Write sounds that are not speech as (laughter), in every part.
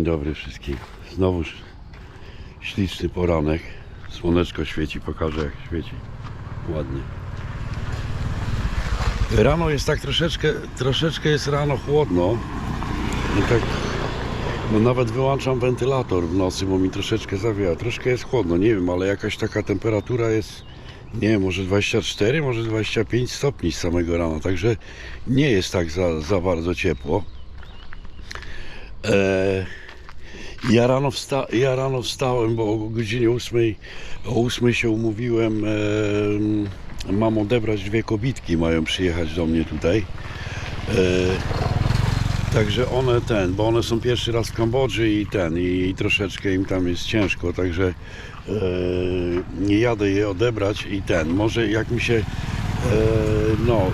Dzień dobry wszystkim. Znowu śliczny poranek. Słoneczko świeci, pokażę jak świeci. Ładnie. Rano jest tak troszeczkę, troszeczkę jest rano chłodno. I tak, no nawet wyłączam wentylator w nocy, bo mi troszeczkę zawieja. Troszkę jest chłodno, nie wiem, ale jakaś taka temperatura jest, nie może 24, może 25 stopni z samego rana. Także nie jest tak za, za bardzo ciepło. E, ja, rano wsta- ja rano wstałem, bo o godzinie 8, o 8 się umówiłem. E, mam odebrać dwie kobitki, mają przyjechać do mnie tutaj. E, także one ten, bo one są pierwszy raz w Kambodży i ten, i, troszeczkę im tam jest ciężko, także nie jadę je odebrać i ten, może jak mi się e, no,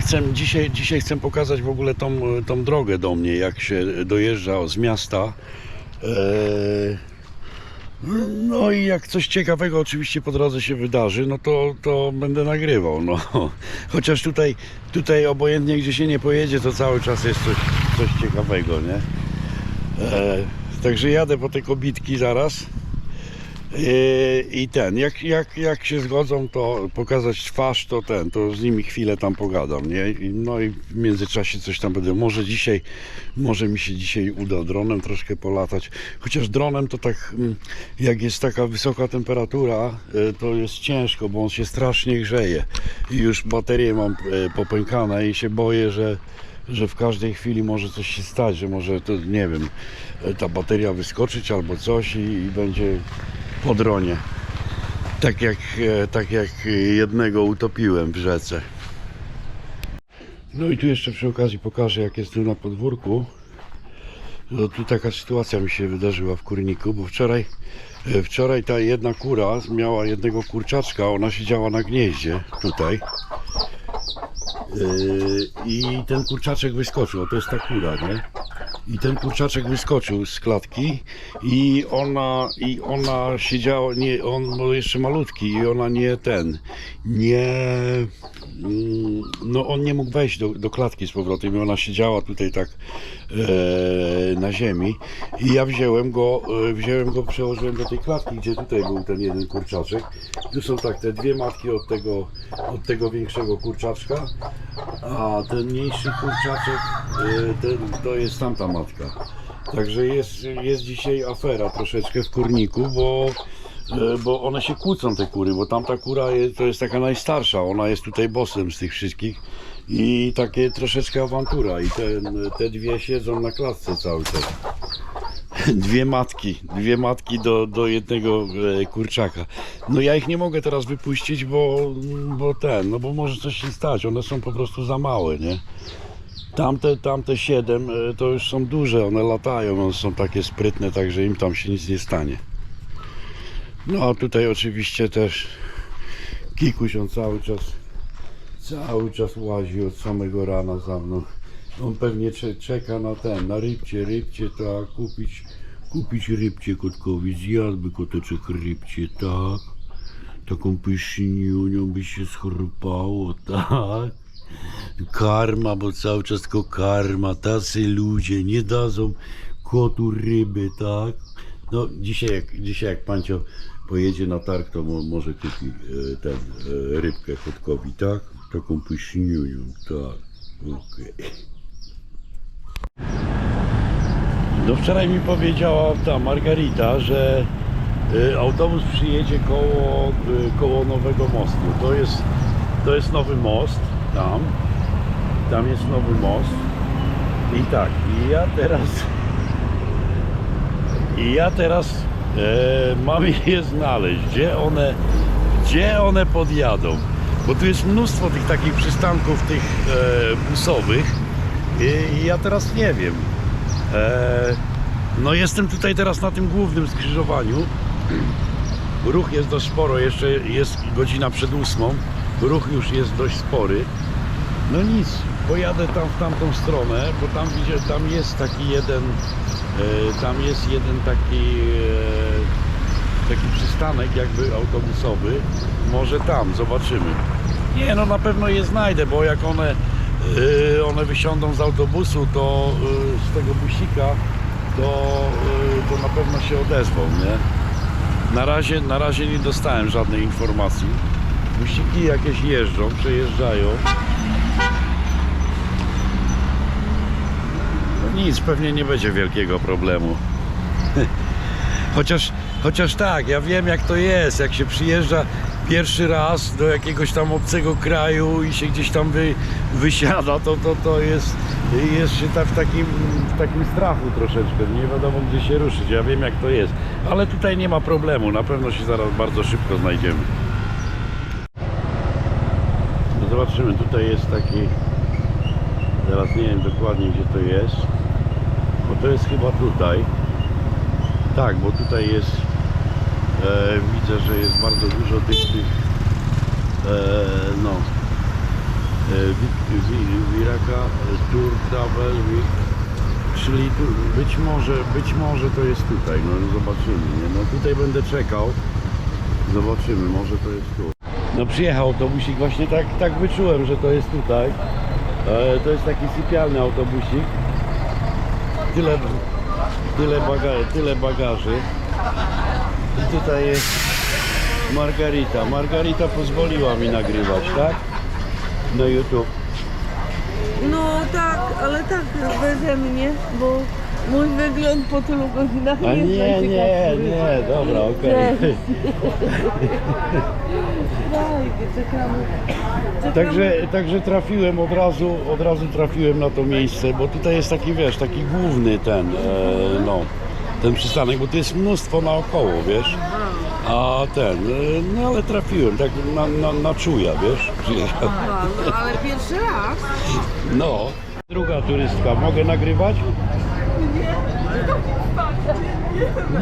chcę, dzisiaj, dzisiaj chcę pokazać w ogóle tą, tą drogę do mnie, jak się dojeżdża z miasta. E, no i jak coś ciekawego oczywiście po drodze się wydarzy, no to, to będę nagrywał. No. (laughs) Chociaż tutaj, tutaj obojętnie gdzie się nie pojedzie, to cały czas jest coś, coś ciekawego, nie? E, także jadę po te kobitki zaraz. E, I ten, jak, jak, jak się zgodzą, to pokazać twarz, to ten, to z nimi chwilę tam pogadam, nie? No i w międzyczasie coś tam będę. Może dzisiaj, może mi się dzisiaj uda dronem troszkę polatać. Chociaż dronem to tak, mm, jak jest taka wysoka temperatura, e, to jest ciężko, bo on się strasznie grzeje. I już baterie mam e, popękane i się boję, że że w każdej chwili może coś się stać, że może to nie wiem, ta bateria wyskoczyć albo coś i, i będzie po dronie. Tak jak, e, tak jak jednego utopiłem w rzece. No i tu jeszcze przy okazji pokażę jak jest tu na podwórku. No tu taka sytuacja mi się wydarzyła w kurniku, bo wczoraj, e, wczoraj ta jedna kura miała jednego kurczaczka, ona siedziała na gnieździe tutaj. Yy, I ten kurczaczek wyskoczył, to jest ta kura, nie? I ten kurczaczek wyskoczył z klatki i ona, i ona siedziała, nie, on był jeszcze malutki i ona nie ten, nie, mm, no on nie mógł wejść do, do klatki z powrotem i ona siedziała tutaj tak na ziemi i ja wziąłem go, e, wziąłem go, przełożyłem do tej klatki, gdzie tutaj był ten jeden kurczaczek. Tu są tak te dwie matki od tego, od tego większego kurczaczka, a ten mniejszy kurczaczek e, ten, to jest tamta matka. Także jest, jest dzisiaj afera troszeczkę w kurniku, bo, e, bo one się kłócą te kury, bo tamta kura jest, to jest taka najstarsza, ona jest tutaj bossem z tych wszystkich i takie troszeczkę awantura i te, te dwie siedzą na klatce cały czas. (laughs) Dwie matki, dwie matki do, do jednego e, kurczaka. No ja ich nie mogę teraz wypuścić, bo, bo ten, no bo może coś się stać, one są po prostu za małe, nie? Tamte, tamte siedem e, to już są duże, one latają, one są takie sprytne, także im tam się nic nie stanie. No a tutaj oczywiście też Kikuś on cały czas cały czas łazi od samego rana za mną. On pewnie cze- czeka na ten, na rybcie, rybcie, tak, kupić, kupić rybcie kotkowi, zjadłby koteczek rybcie, tak. Taką pyszniunią by się schrupało, tak. Karma, bo cały czas tylko karma, tacy ludzie nie dadzą kotu ryby, tak. No dzisiaj jak, dzisiaj jak Pancio pojedzie na targ, to mo, może kupi e, ten, e, rybkę kotkowi, tak? Taką pyszniunią, tak. Okej. No wczoraj mi powiedziała ta Margarita, że y, autobus przyjedzie koło, y, koło nowego mostu. To jest, to jest nowy most tam. Tam jest nowy most. I tak, i ja teraz i ja teraz e, mam je znaleźć, gdzie one, gdzie one podjadą. Bo tu jest mnóstwo tych takich przystanków tych e, busowych i, i ja teraz nie wiem. E, no jestem tutaj teraz na tym głównym skrzyżowaniu. Ruch jest dość sporo, jeszcze jest godzina przed ósmą. Ruch już jest dość spory. No nic, pojadę tam w tamtą stronę, bo tam widzę, tam jest taki jeden, e, tam jest jeden taki, e, taki przystanek jakby autobusowy. Może tam, zobaczymy. Nie, no na pewno je znajdę, bo jak one, e, one wysiądą z autobusu, to e, z tego busika, to, y, to na pewno się odezwą, nie? Na razie, na razie nie dostałem żadnej informacji. Buściki jakieś jeżdżą, przejeżdżają. No nic, pewnie nie będzie wielkiego problemu. (laughs) Chociaż, chociaż tak, ja wiem jak to jest, jak się przyjeżdża pierwszy raz do jakiegoś tam obcego kraju i się gdzieś tam wy, wysiada, to, to, to jest, jest się tak w takim, w takim strachu troszeczkę, nie wiadomo gdzie się ruszyć, ja wiem jak to jest. Ale tutaj nie ma problemu, na pewno się zaraz bardzo szybko znajdziemy. No zobaczymy, tutaj jest taki, teraz nie wiem dokładnie gdzie to jest, bo to jest chyba tutaj. Tak, bo tutaj jest, widzę, że jest bardzo dużo tych, tych e, no, e, wi- wi- Wiraka, e, Tour Travel, czyli tu, być może, być może to jest tutaj, no zobaczymy, nie? no tutaj będę czekał, zobaczymy, może to jest tu. No przyjechał autobusik, właśnie tak, tak wyczułem, że to jest tutaj, e, to jest taki sypialny autobusik, tyle, tyle, baga tyle bagaży. I tutaj jest Margarita. Margarita pozwoliła mi nagrywać, tak? Na YouTube. No tak, ale tak beze mnie, bo mój wygląd po tylu godzinach A jest nie, nie, nie, dobra, okej. (laughs) Czekamy. czekamy. Także, także trafiłem od razu, od razu trafiłem na to miejsce, bo tutaj jest taki, wiesz, taki główny ten, e, no, ten przystanek, bo tu jest mnóstwo naokoło, wiesz. A ten, e, no ale trafiłem, tak na, na, na czuja, wiesz. Aha, no, ale pierwszy raz. No. Druga turystka, mogę nagrywać?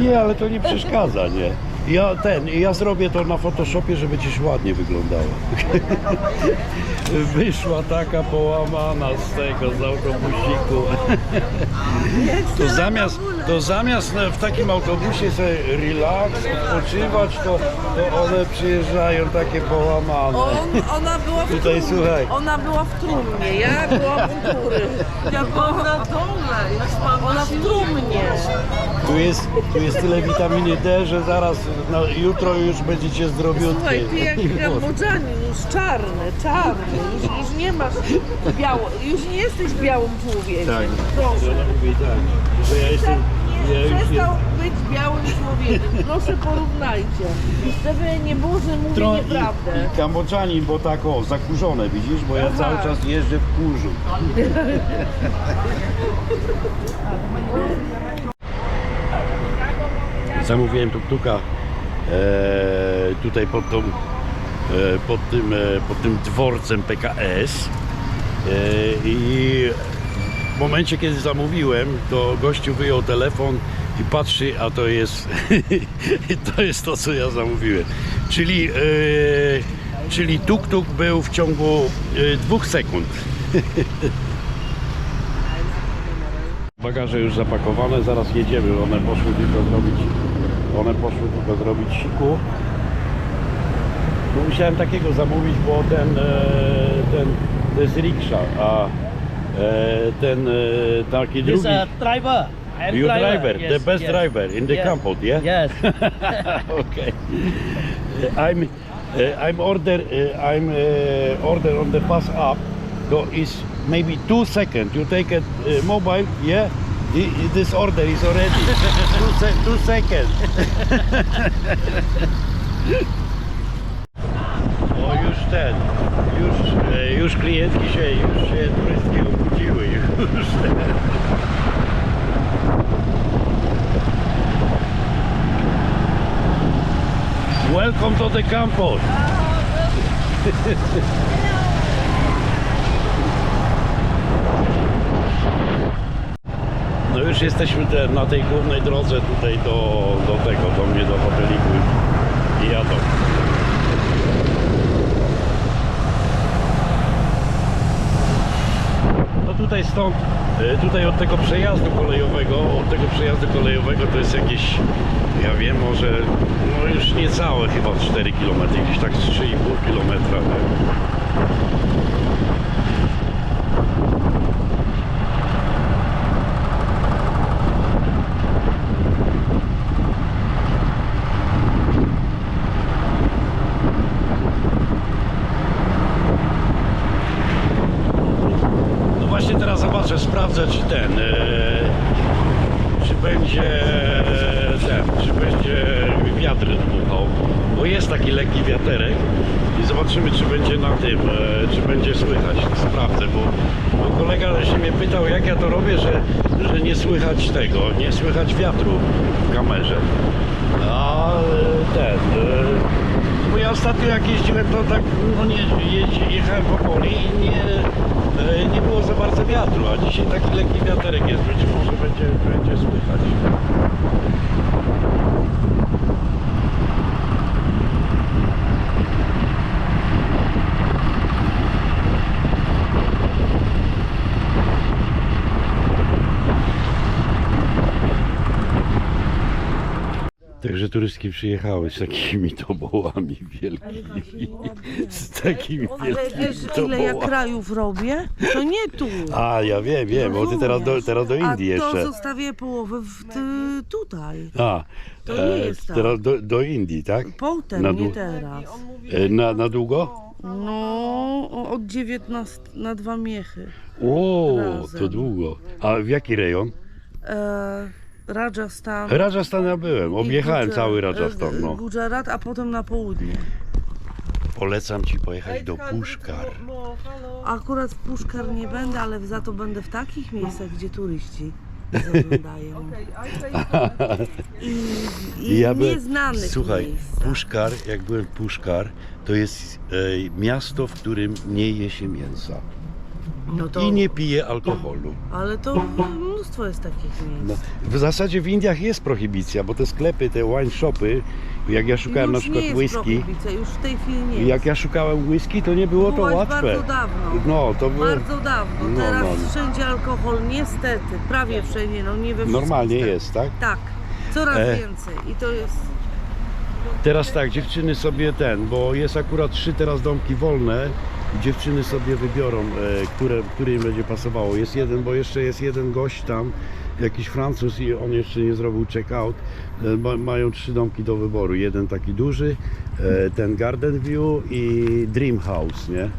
Nie, ale to nie przeszkadza, nie. Ja ten, ja zrobię to na Photoshopie, żeby gdzieś ładnie wyglądało. (laughs) Wyszła taka połamana z tego, z autobusiku. To zamiast, to zamiast w takim autobusie sobie relax, odpoczywać, to, to one przyjeżdżają takie połamane. On, ona była w Tutaj, trumnie. słuchaj. Ona była w trumnie, ja byłam u góry. Ja byłam na dole, Ona w trumnie. Tu jest, tu jest tyle witaminy D, że zaraz, no, jutro już będziecie zdrowiutkie. Słuchaj, ty jak Kambodżanin, już czarny, czarny, już, już nie masz biało, już nie jesteś białym człowiekiem. Tak, Proszę. ona mówi tak, że ja jestem, ja już Przestał być białym człowiekiem. Proszę porównajcie. Żeby nie było, że mówię Tro- nieprawdę. i, i Kambodżanin, bo tak o, zakurzone, widzisz, bo ja Aha. cały czas jeżdżę w kurzu. Zamówiłem tuktuka tutaj pod, tą, e, pod, tym, e, pod tym dworcem PKS e, i w momencie kiedy zamówiłem to gościu wyjął telefon i patrzy, a to jest (laughs) to jest to co ja zamówiłem czyli, e, czyli tuk-tuk był w ciągu e, dwóch sekund (laughs) Bagaże już zapakowane, zaraz jedziemy. One poszły tylko zrobić, one poszły tylko zrobić siku. No musiałem takiego zamówić, bo ten, e, ten to jest riksza, a e, ten e, taki Yes, drugi. uh, driver. You driver, Yes, the best yes. driver in the Yes. Kampot, yeah? Yes. (laughs) okay. I'm I'm order I'm order on the pass up. So is maybe two seconds. You take a mobile, yeah. This order is already two, se two seconds. (laughs) o już ten, już, e, już klientki się, już się turystki obudziły, już. Welcome to the campus. (laughs) już jesteśmy te, na tej głównej drodze tutaj do, do tego, do mnie, do hoteliku i jadą. No tutaj stąd, e, tutaj od tego przejazdu kolejowego, od tego przejazdu kolejowego to jest jakieś, ja wiem, może no już niecałe chyba 4 km, gdzieś tak z 3,5 km. Nie? ten, e, czy będzie ten, czy będzie wiatr dmuchał, bo jest taki lekki wiaterek i zobaczymy czy będzie na tym, e, czy będzie słychać, sprawdzę, bo, bo kolega się mnie pytał jak ja to robię, że, że nie słychać tego, nie słychać wiatru w kamerze. A e, ten, e, bo ja ostatnio jak jeździłem to tak, no nie, jeździ, jechałem po poli i nie, e, nie było za bardzo wiatru, a dzisiaj taki lekki wiaterek jest, być może będzie, będzie słychać. Także turystki przyjechały z takimi tobołami wielkimi. Z takimi Ale wiesz wielkimi ile ja tobołami. krajów robię? To nie tu. A, ja wiem, wiem, bo ty teraz do, teraz do Indii A to jeszcze. zostawię połowę w, ty, tutaj. A, To nie jest tak. teraz do, do Indii, tak? Potem, Na nie dół- teraz. E, Na, na długo? No, od 19 na dwa miechy. O, Razem. to długo. A w jaki rejon? E, Rajasthan. Rajasthan ja byłem, objechałem Gujar- cały Rajasthan. e, No. Gujarat, a potem na południe. Polecam ci pojechać do Puszkar. Akurat w Puszkar nie będę, ale za to będę w takich miejscach, gdzie turyści (laughs) zaglądają. I, i ja byłem- nieznanych Słuchaj, miejscach. Puszkar, jak byłem w Puszkar, to jest e, miasto, w którym nie je się mięsa No to, i nie pije alkoholu. Ale to mnóstwo jest takich No, miejsc. w zasadzie w Indiach jest prohibicja, bo te sklepy, te wine shopy, jak ja szukałem na już przykład nie jest whisky, prohibicja, już w tej chwili nie jak jest. ja szukałem whisky, to nie było to Byłaś łatwe. bardzo dawno. No, to było... Bardzo dawno. No, Teraz no. wszędzie alkohol, niestety, prawie wszędzie, no nie we wszystkich Normalnie jest, tak? Tak, coraz E. więcej i to jest... Teraz tak, dziewczyny sobie ten, bo jest akurat trzy teraz domki wolne. Dziewczyny sobie wybiorą, e, które, które im będzie pasowało. Jest jeden, bo jeszcze jest jeden gość tam, jakiś Francuz i on jeszcze nie zrobił check-out. E, ma, mają trzy domki do wyboru. Jeden taki duży, e, ten Garden View i Dream House, nie?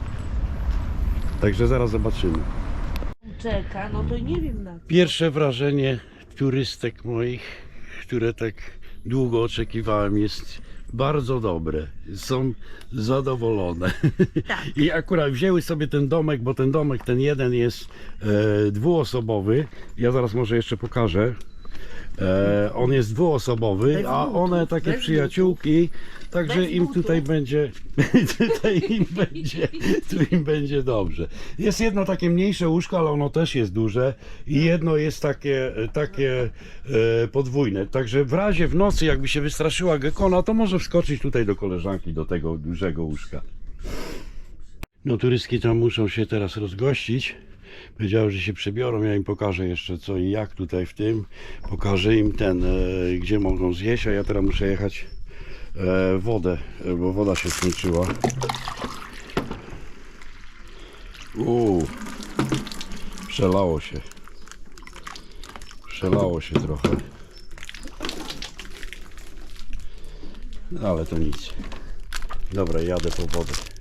Także zaraz zobaczymy. Czeka, no to nie wiem na co. Pierwsze wrażenie turystek moich, które tak długo oczekiwałem, jest bardzo dobre. Są zadowolone. (laughs) I akurat wzięły sobie ten domek, bo ten domek, ten jeden jest e, dwuosobowy. Ja zaraz może jeszcze pokażę. E, on jest dwuosobowy, a one takie przyjaciółki, także Bez im tutaj będzie, (laughs) tutaj im będzie, tu im będzie dobrze. Jest jedno takie mniejsze łóżko, ale ono też jest duże i jedno jest takie, takie e, podwójne. Także w razie w nocy, jakby się wystraszyła gekona, to może wskoczyć tutaj do koleżanki, do tego dużego łóżka. No turystki tam muszą się teraz rozgościć. Powiedziały, że się przebiorą, ja im pokażę jeszcze co i jak tutaj w tym. Pokażę im ten, e, gdzie mogą zjeść, a ja teraz muszę jechać e, wodę, e, bo woda się skończyła. Uuu, przelało się. Przelało się trochę. Ale to nic. Dobra, jadę po wodę.